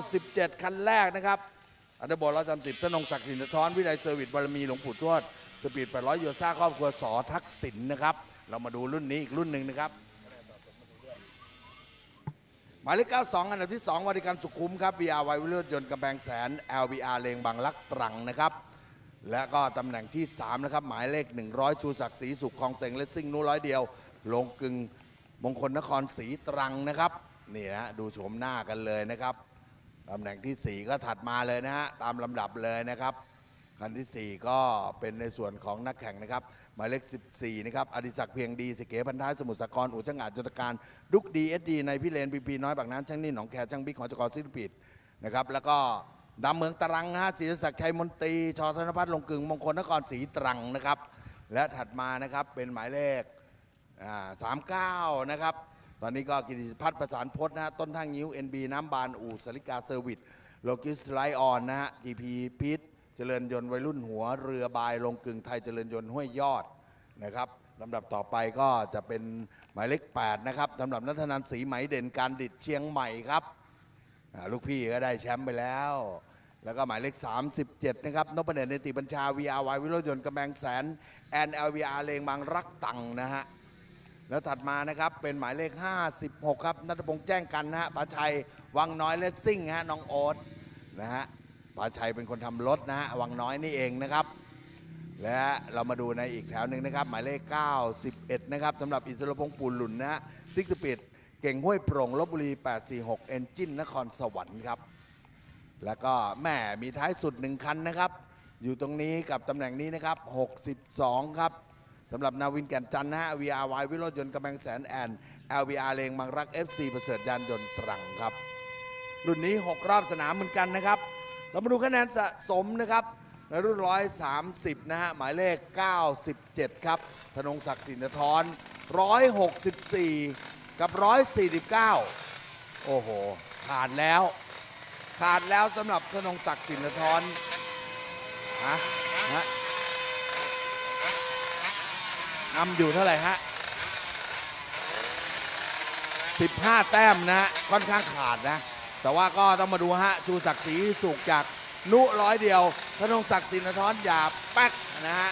97 คันแรกนะครับ อันดับบอลร้อยสามสิบธนงศักดิ์สินทรวิไลเซอร์วิสบารมีหลวงปู่ทวดสปีด800โยซ่าครอบครัวสอทักษิณนะครับ เรามาดูรุ่นนี้อีกรุ่นหนึ่งนะครับ หมายเลข92 อันดับที่ 2วาริการสุขุมครับ VR ไววิลยนต์กำแพงแสน LVR เลงบางลักตรังนะครับ และก็ตำแหน่งที่ 3 นะครับ หมายเลข 100 ชูศักดิ์ศรีสุขคลองเต็งเลสซิ่งนู้ร้อยเดียว ลงกึงมงคลนครศรีตรังนะครับ นี่นะดูโฉมหน้ากันเลยนะครับ ตำแหน่งทีสี่ 4 ก็ถัดมาเลยนะฮะตามลำดับเลยนะครับคันทีสี่ 4 ก็เป็นในส่วนของนักแข่งนะครับหมายเลข 14 นะครับอดิศักดิ์เพียงดีสเกพันท้ายสมุทรสาครอู่ช่างอาจจตการดุกดีเอสดีในพี่เลนพีพีน้อยบางน้ำช่างนี่หนองแคช่างบิ๊กของจกรซิลิปิดนะครับแล้วก็ดำเมืองตรังนะฮะศรีศักดิ์ชัยมนตรีชอธนพัฒน์ลงกึ่งมงคลนครศรีตรังนะครับและถัดมานะครับเป็นหมายเลขสามเก้านะครับ ตอนนี้ก็กิติพัฒน์ประสานพจน์นะฮะต้นทางนิ้ว NB น้ำบานอู่สลิกาเซอร์วิสโลกิสไลออนนะฮะ GP พิษเจริญยนต์วัยรุ่นหัวเรือบายลงกึ่งไทยเจริญยนต์ห้วยยอดนะครับลำดับต่อไปก็จะเป็นหมายเลข8นะครับสำหรับนัทนันศรีไหมเด่นการดิดเชียงใหม่ครับอ่าลูกพี่ก็ได้แชมป์ไปแล้ว แล้วก็หมายเลข 37 นะครับนพเดชเนติบัญชา VRY วิโรจน์ยนต์กำแพงแสน NLVR เลงบางรักตังนะฮะ แล้วถัดมานะครับเป็นหมายเลข 56 ครับนัทพงษ์แจ้งกันนะฮะป๋าชัยวังน้อยเลสซิ่งฮะน้องโอ๊ตนะฮะป๋าชัยเป็นคนทำรถนะฮะวังน้อยนี่เองนะครับ และเรามาดูในอีกแถวหนึ่งนะครับ หมายเลข 91 นะครับสำหรับอิสระพงษ์ปูนหลุนนะฮะซิกสปีดเก่งห้วยโปร่งลบบุรี 846 เอนจินนครสวรรค์ครับ แล้วก็แม่มีท้ายสุดหนึ่งคันนะครับ อยู่ตรงนี้กับตำแหน่งนี้นะครับ 62 ครับ สำหรับนาวินแก่นจันนะฮะ VRY วิโรจน์ยนต์กำแพงแสนแอน LVR เลงบางรัก FC ประเสริฐยานยนต์ตรังครับ รุ่นนี้ 6 รอบสนามเหมือนกันนะครับ เรามาดูคะแนนสะสมนะครับในรุ่น 130 นะฮะ หมายเลข 97 ครับ ธนงศักดิ์สินทร164 กับ 149 โอ้โห ขาดแล้ว ขาดแล้วสำหรับธนงศักดิ์สินทรฮะฮะ นำอยู่เท่าไหร่ฮะ15 แต้มนะฮะค่อนข้างขาดนะ แต่ว่าก็ต้องมาดูฮะ ชูศักดิ์ศรีสุกจากนุร้อยเดียวธนงศักดิ์สินทรอย่าแป๊กนะฮะ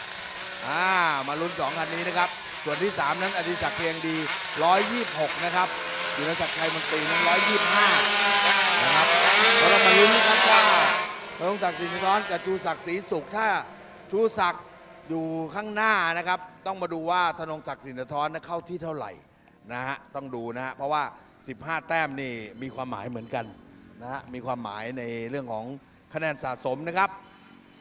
อ่ามาลุ้นสองคันนี้นะครับ ส่วนที่ 3 นั้นอดิศักดิ์เพียงดี 126 นะครับอยู่ในศักดิ์ชัยมนตรีนั้น125 นะครับเรามาลุ้นนะครับว่าธนงศักดิ์สินทรกับชูศักดิ์ศรีสุขถ้าชูศักดิ์ อยู่ข้างหน้านะครับ ต้องมาดูว่าธนงศักดิ์สินทรนั้นเข้าที่เท่าไหร่นะฮะต้องดูนะฮะเพราะว่า 15 แต้มนี่มีความหมายเหมือนกันนะฮะมีความหมายในเรื่องของคะแนนสะสมนะครับ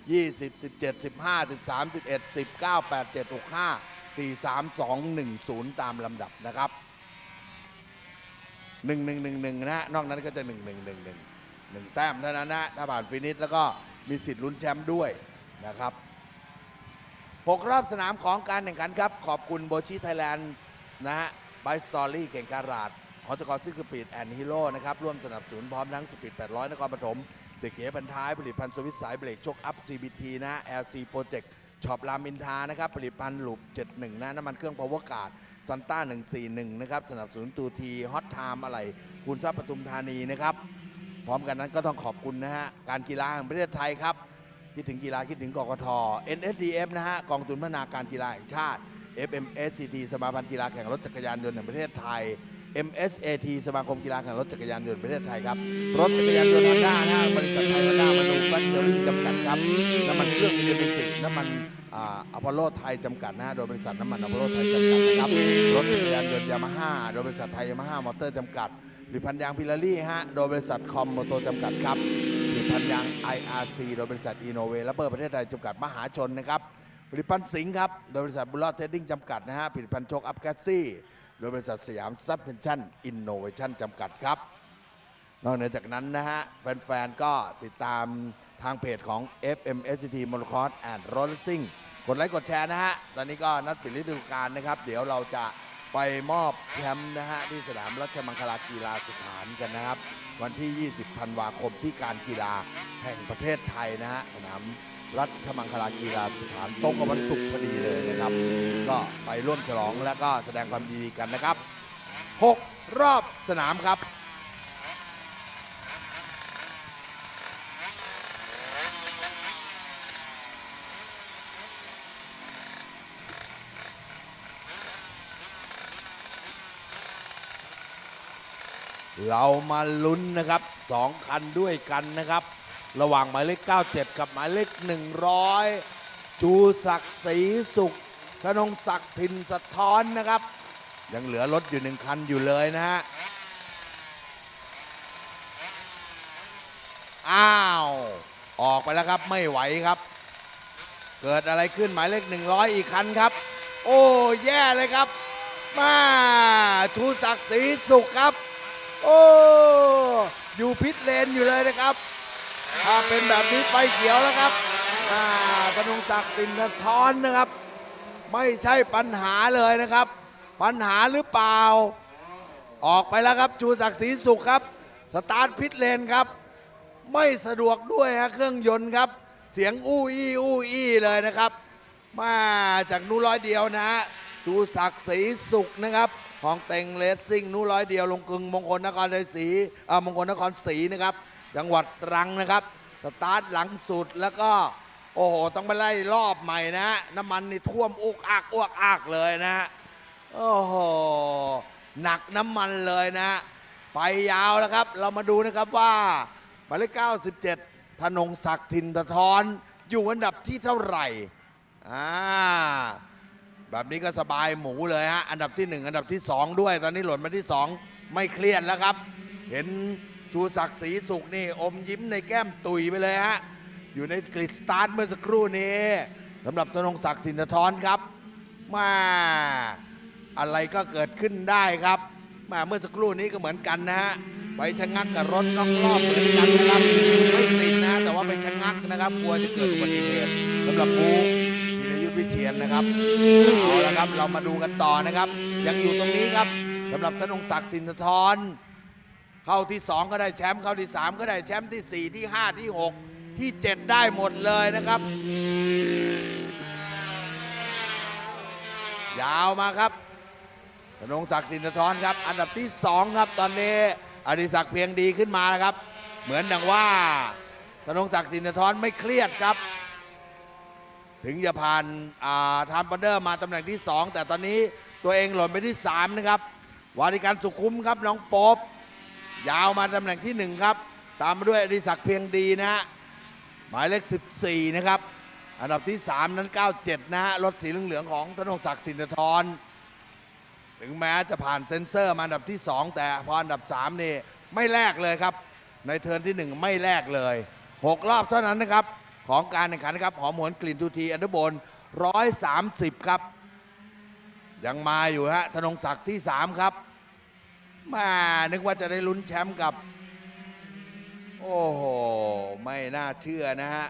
20 17 15 13 11 19 8 7 6 5 4 3 2 1 0 ตามลำดับนะครับ 1 1 1 1นะฮะนอกนั้นก็จะ 1 1 1 1 1แต้มเท่านั้นนะถ้าผ่านฟินิชแล้วก็มีสิทธิ์ลุ้นแชมป์ด้วยนะครับ 6 รอบสนามของการแข่งขันครับ ขอบคุณโบชิไทยแลนด์นะฮะไบสตอรี่เก่งการาดฮอตกอซิกปีดแอนด์ฮีโร่นะครับ ร่วมสนับสนุนพร้อมทั้งสปีด800 นครปฐมเสกเกียพันท้าย ผลิตภัณฑ์สวิตช์สายเบรกชกอัพ CBT นะ LC Project ช็อปรามอินทานะครับ ผลิตภัณฑ์หลุบ71 นะน้ำมันเครื่องพาวเวอร์การ์ดซันต้า 141 นะครับ สนับสนุนตูทีฮอตไทม์อะไรคุณทรัพย์ปทุมธานีนะครับ พร้อมกันนั้นก็ต้องขอบคุณนะฮะการกีฬาแห่งประเทศไทยครับ คิดถึงกีฬาคิดถึงกกท NSDF นะฮะกองทุนพัฒนาการกีฬาแห่งชาติ FMSCT สมาพันธ์กีฬาแข่งรถจักรยานยนต์แห่งประเทศไทย MSAT สมาคมกีฬาแข่งรถจักรยานยนต์แห่งประเทศไทยครับ รถจักรยานยนต์ฮอนด้านะฮะบริษัทไทยฮอนด้ามานูแฟคเจอริ่งจำกัดครับ น้ำมันเครื่องอินเดมิสิน้ำมันอพอลโลไทยจำกัดนะฮะโดยบริษัทน้ำมันอพอลโลไทยจำกัดนะครับ รถจักรยานยนต์ยามาฮ่า โดยบริษัทไทยยามาฮ่ามอเตอร์จำกัดผลิตภัณฑ์ยางพิลารี่ฮะ โดยบริษัทคอมโมโตจำกัดครับ ผลิตภัณฑ์ยาง IRC โดยบริษัทอีโนเวและเปิดประเทศไทยจำกัดมหาชนนะครับผลิตภัณฑ์สิงห์ครับ โดยบริษัทบุลลอดเทดดิ้งจำกัดนะฮะผลิตภัณฑ์โชคอัพแกซี่ โดยบริษัทสยามซับเพนชั่นอินโนเวชั่นจำกัดครับ นอกเหนือจากนั้นนะฮะ แฟนๆ ก็ติดตามทางเพจของ FMSCT Motocross and Racing กดไลค์กดแชร์นะฮะ ตอนนี้ก็นัดปิดฤดูกาลนะครับ เดี๋ยวเราจะ ไปมอบแชมป์นะฮะที่สนามรัชมังคลากีฬาสถานกันนะครับ วันที่ 20 ธันวาคมที่การกีฬาแห่งประเทศไทยนะฮะสนามรัชมังคลากีฬาสถานตรงกับวันศุกร์พอดีเลยนะครับ ก็ไปร่วมฉลองและก็แสดงความดีกันนะครับ 6 รอบสนามครับ เรามาลุ้นนะครับสองคันด้วยกันนะครับ ระหว่างหมายเลข 97 กับหมายเลข 100 จูศักดิ์ศรีสุขธนงศักดิ์ทินสะท้อนนะครับ ยังเหลือรถอยู่หนึ่งคันอยู่เลยนะฮะอ้าว ออกไปแล้วครับไม่ไหวครับ เกิดอะไรขึ้นหมายเลข 100 อีกคันครับ โอ้ แย่เลยครับ มาชูศักดิ์ศรีสุขครับ โอ้อยู่พิษเลนอยู่เลยนะครับ ถ้าเป็นแบบนี้ไฟเขียวแล้วครับอ่าธนงศักดิ์ตินทอนนะครับ ไม่ใช่ปัญหาเลยนะครับ ปัญหาหรือเปล่า ออกไปแล้วครับ ชูศักดิ์ศรีสุขครับ สตาร์ทพิษเลนครับ ไม่สะดวกด้วยฮะเครื่องยนต์ครับ เสียงอู้อี้อู้อี้เลยนะครับ มาจากนู้ร้อยเดียวนะฮะชูศักดิ์ศรีสุขนะครับ ของเต็งเลสซิ่งนู้ร้อยเดียวลงกึงมงคลนครชัยศรีอ่ามงคลนครศรีนะครับ จังหวัดตรังนะครับสตาร์ทหลังสุดแล้วก็โอ้โหต้องไปไล่รอบใหม่นะน้ำมันนี่ท่วมอุกอักอ้วกอักเลยนะโอ้โหหนักน้ำมันเลยนะ ไปยาวแล้วครับ เรามาดูนะครับว่าหมายเลข97ธนงศักดิ์ทินตะทอนอยู่อันดับที่เท่าไหร่อ่า แบบนี้ก็สบายหมูเลยฮะอันดับที่ 1 อันดับที่ 2 ด้วย ตอนนี้หล่นมาที่ 2 ไม่เครียดแล้วครับ เห็นชูศักดิ์ศรีสุขนี่อมยิ้มในแก้มตุยไปเลยฮะอยู่ในกริดสตาร์ทเมื่อสักครู่นี้สำหรับธนงศักดิ์ทินทรครับมาอะไรก็เกิดขึ้นได้ครับมาเมื่อสักครู่นี้ก็เหมือนกันนะฮะไปชะงักกับรถนอกรอบเหมือนกันนะครับไม่ติดนะแต่ว่าไปชะงักนะครับกลัวจะเกิดอุบัติเหตุสำหรับปู วิเชียนนะครับเอาละครับเรามาดูกันต่อนะครับ ยังอยู่ตรงนี้ครับสำหรับธนงศักดิ์สินทรเข้าที่ 2 ก็ได้แชมป์เข้าที่ 3 ก็ได้แชมป์ที่ 4 ที่ 5 ที่ 6 ที่ 7 ได้หมดเลยนะครับ ยาวมาครับธนงศักดิ์สินทรครับ อันดับที่ 2 ครับตอนนี้อดิศักดิ์เพียงดีขึ้นมานะครับ เหมือนดังว่าธนงศักดิ์สินทรไม่เครียดครับ ถึงจะผ่านทามปันเดอร์มาตำแหน่งที่ 2 แต่ตอนนี้ตัวเองหล่นไปที่ 3 นะครับ วาริการสุขุมครับน้องโป๊บยาวมาตำแหน่งที่ 1 ครับ ตามมาด้วยอดิศักดิ์เพียงดีนะฮะหมายเลข 14 นะครับ อันดับที่ 3 นั้น 97 นะฮะรถสีเหลืองๆของธนงศักดิ์ตินทรถึงแม้จะผ่านเซ็นเซอร์มาอันดับที่ 2 แต่พออันดับ 3 นี่ไม่แลกเลยครับ ในเทิร์นที่ 1 ไม่แลกเลย 6 รอบเท่านั้นนะครับ ของการแข่งขันนะครับหอมหวนกลิ่นทูทีอันดอร์โบน130 ครับ ยังมาอยู่ฮะธนงศักดิ์ที่ 3 ครับแมานึกว่าจะได้ลุ้นแชมป์กับ โอ้โห ไม่น่าเชื่อนะฮะ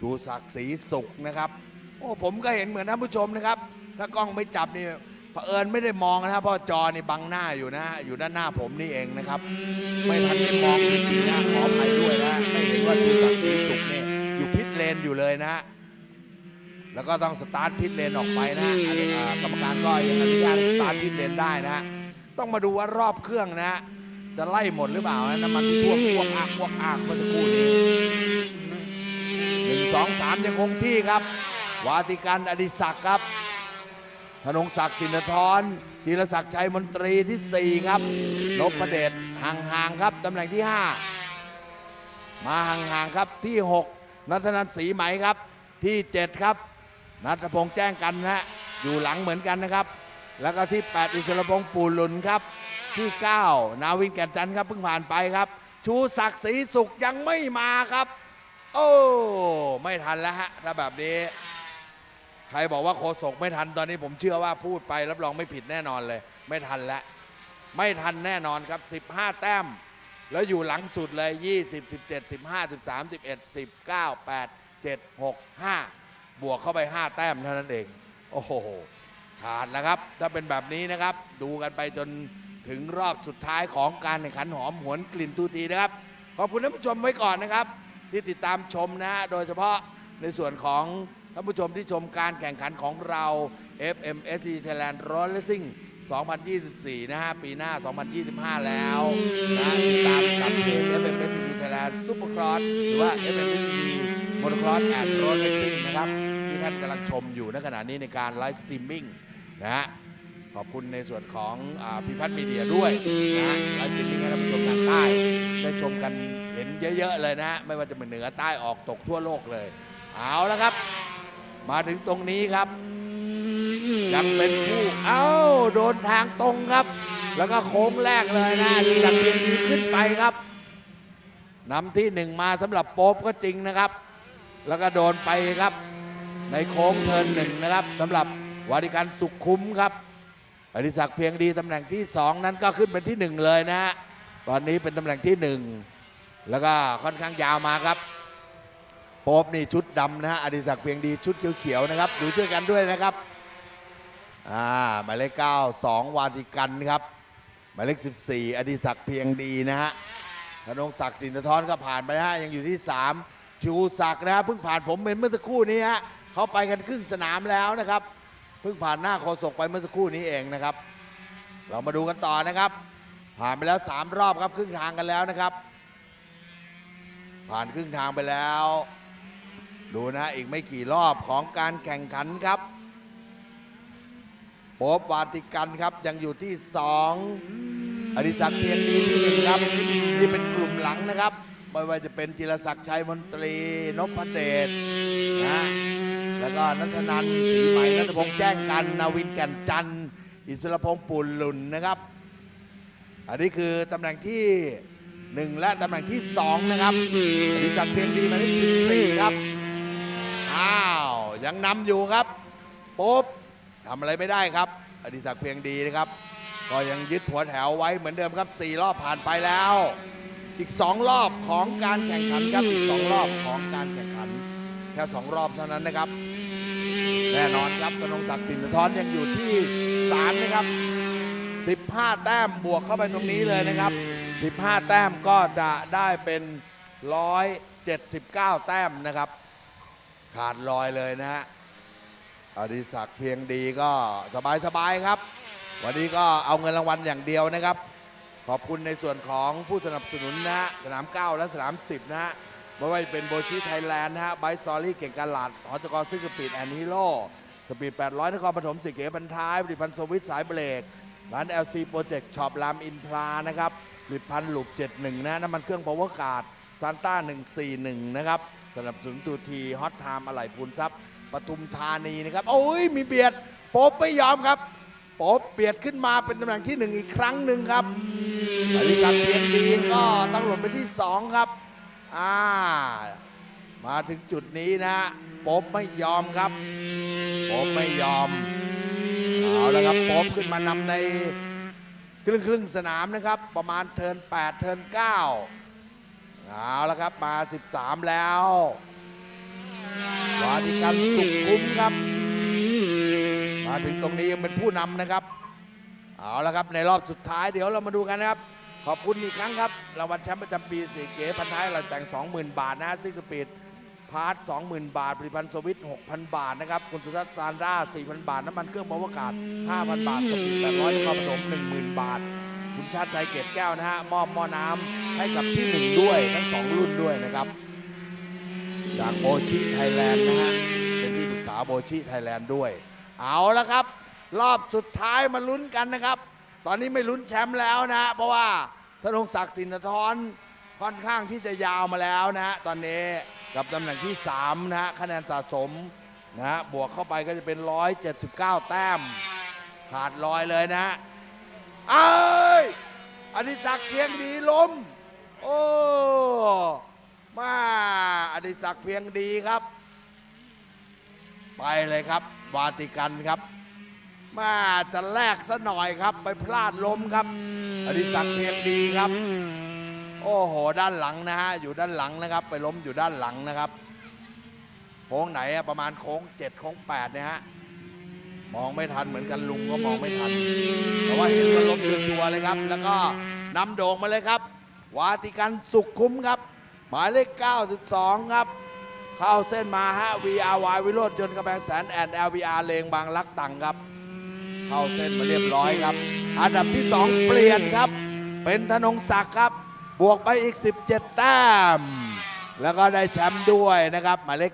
ชูศักดิ์ศรีสุขนะครับ โอ้ผมก็เห็นเหมือนท่านผู้ชมนะครับ ถ้ากล้องไม่จับนี่ เผอิญไม่ได้มองนะครับเพราะจอนี่บังหน้าอยู่นะฮะอยู่ด้านหน้าผมนี่เองนะครับ ไม่ทันได้มองจริงๆนะขออภัยด้วยนะไม่เห็นว่าชูศักดิ์ศรีสุขเนี่ยอยู่พิษเลนอยู่เลยนะฮะแล้วก็ต้องสตาร์ทพิษเลนออกไปนะฮะอ่ากรรมการก็ยังอนุญาตให้สตาร์ทพิษเลนได้นะฮะต้องมาดูว่ารอบเครื่องนะฮะจะไล่หมดหรือเปล่านะน้ำมันที่ท่วมพวกอากพวกอากเมื่อสักครู่นี้หนึ่งสองสามยังคงที่ครับ วาติกันอดิศักดิ์ครับ ธนงศักดิ์จินทรธีรศักดิ์ชัยมนตรีที่ 4 ครับนพประเดชห่างๆครับตำแหน่งที่ 5 มาห่างๆครับที่ 6 นัทนันศรีไหมครับที่ 7 ครับ นัทพงษ์แจ้งกันนะฮะอยู่หลังเหมือนกันนะครับ แล้วก็ที่ 8 อิสรพงษ์ปูหลุนครับที่ 9 นาวินแก่นจันทร์ครับเพิ่งผ่านไปครับ ชูศักดิ์ศรีสุขยังไม่มาครับ โอ้ ไม่ทันแล้วฮะถ้าแบบนี้ ใครบอกว่าโคศกไม่ทันตอนนี้ผมเชื่อว่าพูดไป รับรองไม่ผิดแน่นอนเลย ไม่ทันแล้วไม่ทันแน่นอนครับ 15 แต้ม แล้วอยู่หลังสุดเลย 20 17 15 13 11 19 8 7 6 5 บวกเข้าไป 5 แต้มเท่านั้นเอง โอ้โห ขาดแล้วครับ ถ้าเป็นแบบนี้นะครับ ดูกันไปจนถึงรอบสุดท้ายของการแข่งขันหอมหวนกลิ่นตูทีนะครับ ขอบคุณท่านผู้ชมไว้ก่อนนะครับ ที่ติดตามชมนะฮะโดยเฉพาะในส่วนของ ท่านผู้ชมที่ชมการแข่งขันของเรา FMSC Thailand Road Racing 2024 นะฮะ ปีหน้า 2025 แล้วนะติดตามกับเพจ FMSC Thailand Supercross หรือว่า FMSC Motocross and Road Racing นะครับ ที่ท่านกำลังชมอยู่ในขณะนี้ในการไลฟ์สตรีมมิ่งนะฮะขอบคุณในส่วนของอพิพัฒน์มีเดียด้วยนะแล้วจริงๆให้ท่านผู้ชมทางใต้ได้ชมกันเห็นเยอะ ๆ เลยนะ ไม่ว่าจะเป็นเหนือใต้ออกตกทั่วโลกเลย เอาล้วครับ มาถึงตรงนี้ครับยังเป็นผู้เอ้าโดนทางตรงครับ แล้วก็โค้งแรกเลยนะดีสักเพียงดีขึ้นไปครับนำที่หนึ่งมาสำหรับโป๊บก็จริงนะครับ แล้วก็โดนไปครับ ในโค้งเทิร์นหนึ่งนะครับสำหรับวาริการสุขคุ้มครับอดิศักดิ์เพียงดีตำแหน่งที่สองนั้นก็ขึ้นเป็นที่หนึ่งเลยนะฮะตอนนี้เป็นตำแหน่งที่หนึ่งแล้วก็ค่อนข้างยาวมาครับ โป๊บนี่ชุดดำนะฮะอดิศักดิ์เพียงดีชุดเขียวๆนะครับดูช่วยกันด้วยนะครับอ่าหมายเลข9 2วาติกันครับหมายเลข14อดิศักดิ์เพียงดีนะฮะธนงศักดิ์ตินทรก็ผ่านไปฮะยังอยู่ที่3ชูศักดิ์นะฮะเพิ่งผ่านผมเป็นเมื่อสักครู่นี้ฮะเขาไปกันครึ่งสนามแล้วนะครับเพิ่งผ่านหน้าโคศกไปเมื่อสักครู่นี้เองนะครับ เรามาดูกันต่อนะครับ ผ่านไปแล้ว3รอบครับครึ่งทางกันแล้วนะครับ ผ่านครึ่งทางไปแล้ว ดูนะอีกไม่กี่รอบของการแข่งขันครับโป๊บวาติกันครับยังอยู่ที่ 2 อดิศักดิ์เพียงดีที่หนึ่งครับ นี่เป็นกลุ่มหลังนะครับ ไม่ว่าจะเป็นจิรศักดิ์ชัยมนตรีนพเดชนะแล้วก็นัทนันทีใหม่นัทพงษ์แจ้งกัน นาวินแก่นจันทร์อิสรพงษ์ปุ่นหลุนนะครับ อันนี้คือตำแหน่งที่ 1 และตำแหน่งที่ 2 นะครับอดิศักดิ์เพียงดีมายเลข14ครับ อ้าวยังนำอยู่ครับโป๊บทำอะไรไม่ได้ครับ อดิศักดิ์เพียงดีนะครับ ก็ยังยึดหัวแถวไว้เหมือนเดิมครับ 4 รอบผ่านไปแล้ว อีก 2 รอบของการแข่งขันครับอีก 2 รอบของการแข่งขันแค่2รอบเท่านั้นนะครับ แน่นอนครับธนงศักดิ์ตินทรยังอยู่ที่ 3 นะครับ 15 แต้มบวกเข้าไปตรงนี้เลยนะครับ 15 แต้มก็จะได้เป็น 179 แต้มนะครับ ขาดลอยเลยนะฮะอดิศักดิ์เพียงดีก็สบายๆครับ วันนี้ก็เอาเงินรางวัลอย่างเดียวนะครับ ขอบคุณในส่วนของผู้สนับสนุนนะฮะสนาม 9 และสนาม 10 นะฮะไม่ว่าจะเป็นโบชิไทยแลนด์นะฮะไบสตอรี่เก่งการหลาดหอจกรซึ่งสปีดแอนฮีโร่สปีด 800 นครปฐมสิเกพันท้ายผลิตภัณฑ์สวิตสายเบรกร้าน LC Project Shop รามอินทรานะครับผลิตภัณฑ์หลุบ71 นะน้ำมันเครื่อง Power Card ซานต้า141 นะครับ สนับสนุนตูทีฮอตไทม์อะไหล่พูนทรัพย์ปทุมธานีนะครับ โอ้ยมีเบียดโป๊บไม่ยอมครับ โป๊บเบียดขึ้นมาเป็นตำแหน่งที่หนึ่งอีกครั้งหนึ่งครับอริศักดิ์เพียงดีก็ต้องหล่นไปที่2ครับอ่ามาถึงจุดนี้นะโป๊บไม่ยอมครับโป๊บไม่ยอมเอาละครับโป๊บขึ้นมานำในครึ่งครึ่งสนามนะครับ ประมาณเทิร์น8เทิร์น9 เอาละครับมา 13 แล้ววาดิกันสุขคุ้มครับ มาถึงตรงนี้ยังเป็นผู้นำนะครับ เอาละครับในรอบสุดท้ายเดี๋ยวเรามาดูกันนะครับ ขอบคุณอีกครั้งครับรางวัลแชมป์ประจำปีสีเก๋พันท้ายเราแต่ง 20,000 บาทนะซิกปีดพาร์ท20,000 บาทผลิตภัณฑ์สวิต6,000 บาทนะครับคุณสุทัศน์ซานด้า4,000 บาท น้ำมันเครื่องบากาศ 5,000 บาทสปีด800นครปฐม10,000 บาท คุณชาติชัยเกตแก้วนะฮะมอบหม้อน้ำให้กับที่1ด้วยทั้ง2รุ่นด้วยนะครับ จากโบชิไทยแลนด์นะฮะเป็นที่ปรึกษาโบชิไทยแลนด์ด้วย เอาละครับ รอบสุดท้ายมาลุ้นกันนะครับ ตอนนี้ไม่ลุ้นแชมป์แล้วนะเพราะว่าธนงศักดิ์ตินทรค่อนข้างที่จะยาวมาแล้วนะฮะตอนนี้กับตำแหน่งที่3นะฮะคะแนนสะสมนะฮะบวกเข้าไปก็จะเป็น 179 แต้ม ขาดลอยเลยนะฮะ อดิศักดิ์เพียงดีล้ม โอ้ มาอดิศักดิ์เพียงดีครับ ไปเลยครับ วาติกันครับ มาจะแลกซะหน่อยครับ ไปพลาดล้มครับอดิศักดิ์เพียงดีครับ โอ้โห ด้านหลังนะฮะ อยู่ด้านหลังนะครับ ไปล้มอยู่ด้านหลังนะครับ โค้งไหนอะประมาณโค้งเจ็ดโค้งแปดเนี่ยฮะ มองไม่ทันเหมือนกันลุงก็มองไม่ทัน แต่ว่าเห็นว่าล้มชัวร์เลยครับ แล้วก็นำโด่งมาเลยครับ วาติกันสุขคุ้มครับ หมายเลข 92 ครับ เข้าเส้นมาฮะ VRY วิโรจน์ยนต์กำแพงแสนแอน LVR เลงบางลักตังครับ เข้าเส้นมาเรียบร้อยครับ อันดับที่ 2 เปลี่ยนครับ เป็นธนงศักดิ์ครับ บวกไปอีก 17 แต้มแล้วก็ได้แชมป์ด้วยนะครับ หมายเลข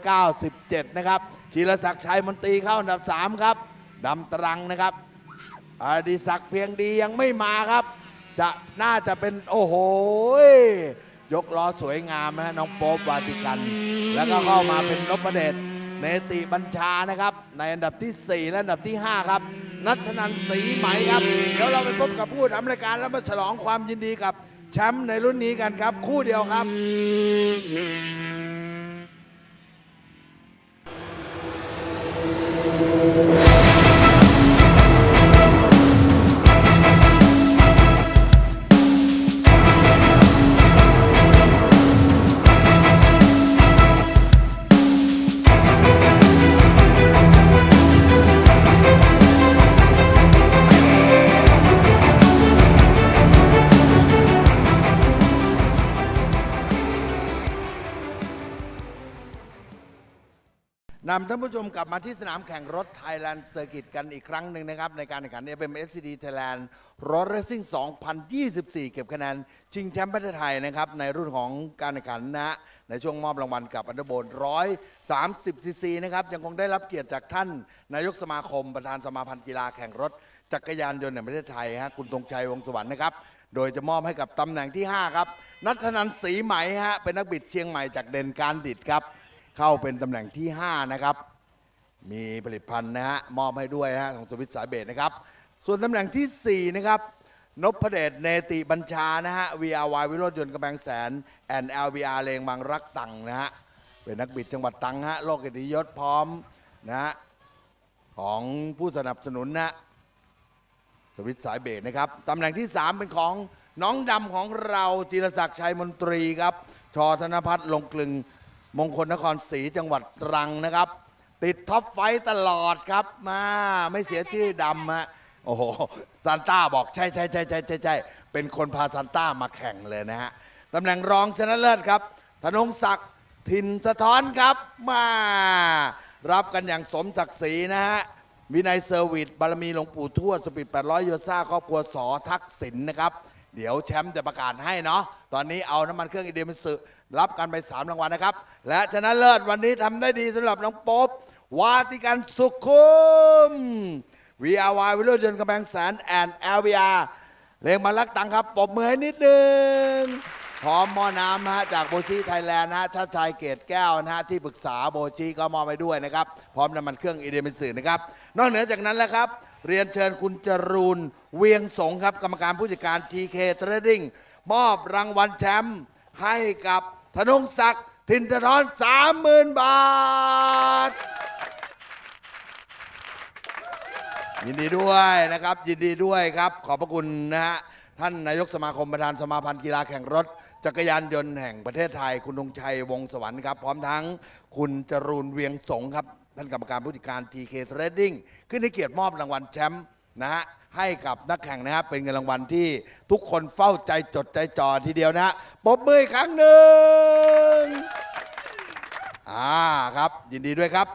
97 นะครับ ชีรศักดิ์ชัยมนตรีเข้าอันดับ 3 ครับ ดำตรังนะครับอดิศักดิ์เพียงดียังไม่มาครับ จะน่าจะเป็นโอ้โหยกล้อสวยงามนะฮะน้องโป๊บวาติกัน แล้วก็เข้ามาเป็นนพเดชเนติบัญชานะครับ ในอันดับทีสี่4 และอันดับที่ 5 ครับ นัทนันศรีไหมครับ เดี๋ยวเราไปพบกับผู้ทำรายการแล้วมาฉลองความยินดีกับแชมป์ในรุ่นนี้กันครับ คู่เดียวครับ นำท่านผู้ชมกลับมาที่สนามแข่งรถ Thailand Circuit กันอีกครั้งหนึ่งนะครับ ในการแข่งขัน FM SCD Thailand รถ Racing 2024 เก็บคะแนนชิงแชมป์ประเทศไทยนะครับ ในรุ่นของการแข่งขันนะในช่วงมอบรางวัลกับอันดอร์โบน130ซีซีนะครับ ยังคงได้รับเกียรติจากท่าน นายกสมาคมประธานสมาพันธ์กีฬาแข่งรถ จักรยานยนต์แห่งประเทศไทยฮะคุณธงชัยวงศ์สวรรค์นะครับโดยจะมอบให้กับตำแหน่งที่ 5 ครับ นัทนันศรีไหมฮะเป็นนักบิดเชียงใหม่จากเด่นการดิดครับ เข้าเป็นตำแหน่งที่ 5 นะครับ มีผลิตภัณฑ์นะฮะมอบให้ด้วยนะฮะของสวิตสายเบสนะครับ ส่วนตำแหน่งทีสี่4 นะครับนพเดชเนติบัญชานะฮะ VRY วิโรจน์ยนต์กำแพงแสน and LVR เลงบางรักตังนะฮะ เป็นนักบิดจังหวัดตังฮะโลกเกียรติยศพร้อมนะฮะของผู้สนับสนุนนะสวิตสายเบรนะครับตำแหน่งที่ 3 เป็นของน้องดำของเราจิรศักดิ์ชัยมนตรีครับ ชอธนพัฒน์ลงกลึง มงคลนครศรีจังหวัดตรังนะครับ ติดท็อปไฟต์ตลอดครับมาไม่เสียชื่อดำฮะโอ้โหซานต้าบอกใช่ใช่ใช่ใช่ใช่ใช่เป็นคนพาซานต้ามาแข่งเลยนะฮะตำแหน่งรองชนะเลิศครับธนงศักดิ์ทินสะท้อนครับมารับกันอย่างสมศักดิ์ศรีนะฮะวินัยเซอร์วิสบารมีหลวงปู่ทวดสปีด800โยซ่าครอบครัวสอทักษิณนะครับ เดี๋ยวแชมป์จะประกาศให้เนาะตอนนี้เอาน้ำมันเครื่องอีเดียมิสึรับกันไป 3 รางวัลนะครับ และชนะเลิศวันนี้ทำได้ดีสำหรับน้องโป๊บวาติกันสุขุม VRY วิโรจน์ยนต์กำแพงแสนแอน LVR เลงมาลักตังครับปรบมือให้นิดนึงพร้อมหม้อน้ำฮะจากโบชีไทยแลนด์นะฮะชาติชายเกตแก้วนะฮะที่ปรึกษาโบชีก็มอบไปด้วยนะครับ พร้อมน้ำมันเครื่องอีเดมิสึนะครับ นอกเหนือจากนั้นแล้วครับ เรียนเชิญคุณจรูนเวียงสงครับ กรรมการผู้จัดการ TK Trading มอบรางวัลแชมป์ให้กับธนงศักดิ์ทินทรอน30,000บาท ยินดีด้วยนะครับ ยินดีด้วยครับ ขอบพระคุณนะฮะท่านนายกสมาคมประธานสมาพันธ์กีฬาแข่งรถ จักรยานยนต์แห่งประเทศไทย คุณธงชัยวงสวรรค์ครับ พร้อมทั้งคุณจรูนเวียงสงครับ ท่านกรรมการผู้จัดการ TK Trading ขึ้นให้เกียรติมอบรางวัลแชมป์นะฮะให้กับนักแข่งนะฮะเป็นเงินรางวัลที่ทุกคนเฝ้าใจจดใจจ่อทีเดียวนะฮะปรบมืออีกครั้งหนึ่งอ่าครับ ยินดีด้วยครับ